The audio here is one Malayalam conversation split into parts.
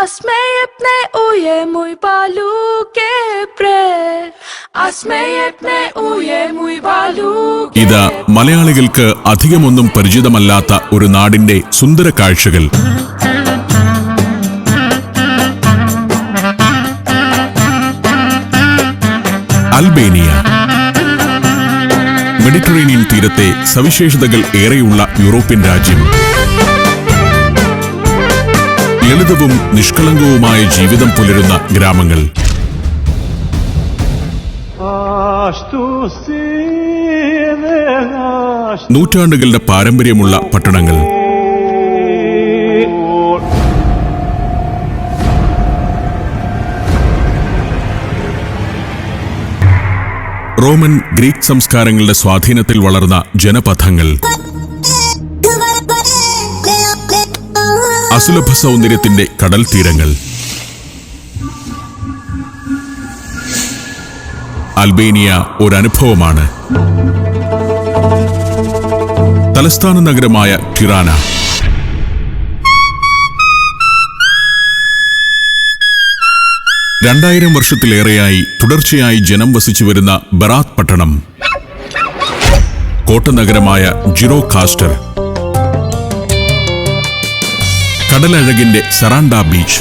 Asmejepne pre mój balukie uye mui balu mój balukie ഇത് മലയാളികൾക്ക് അധികമൊന്നും പരിചിതമല്ലാത്ത ഒരു നാടിന്റെ സുന്ദര കാഴ്ചകൾ. അൽബേനിയ മെഡിറ്ററേനിയൻ തീരത്തെ സവിശേഷതകൾ ഏറെയുള്ള യൂറോപ്യൻ രാജ്യം. ലളിതവും നിഷ്കളങ്കവുമായ ജീവിതം പുലരുന്ന ഗ്രാമങ്ങൾ. നൂറ്റാണ്ടുകളുടെ പാരമ്പര്യമുള്ള പട്ടണങ്ങൾ. റോമൻ ഗ്രീക്ക് സംസ്കാരങ്ങളുടെ സ്വാധീനത്തിൽ വളർന്ന ജനപഥങ്ങൾ. അസുലഭ സൗന്ദര്യത്തിന്റെ കടൽ തീരങ്ങൾ. അൽബേനിയ ഒരനുഭവമാണ്. തലസ്ഥാന നഗരമായ ടിറാന രണ്ടായിരം വർഷത്തിലേറെയായി തുടർച്ചയായി ജനം വസിച്ചു വരുന്ന ബറാത്ത് പട്ടണം. കോട്ടനഗരമായ ജിറോ കാസ്റ്റർ. കടലഴകിന്റെ സറാണ്ട ബീച്ച്.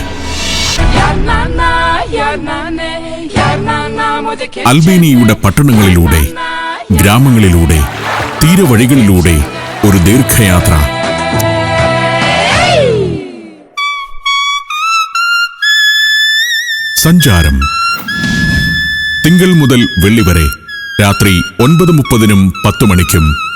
അൽബേനിയയുടെ പട്ടണങ്ങളിലൂടെ ഗ്രാമങ്ങളിലൂടെ തീരവഴികളിലൂടെ ഒരു ദീർഘയാത്ര. സഞ്ചാരം. തിങ്കൾ മുതൽ വെള്ളി വരെ രാത്രി ഒൻപത് മുപ്പതിനും പത്ത് മണിക്കും.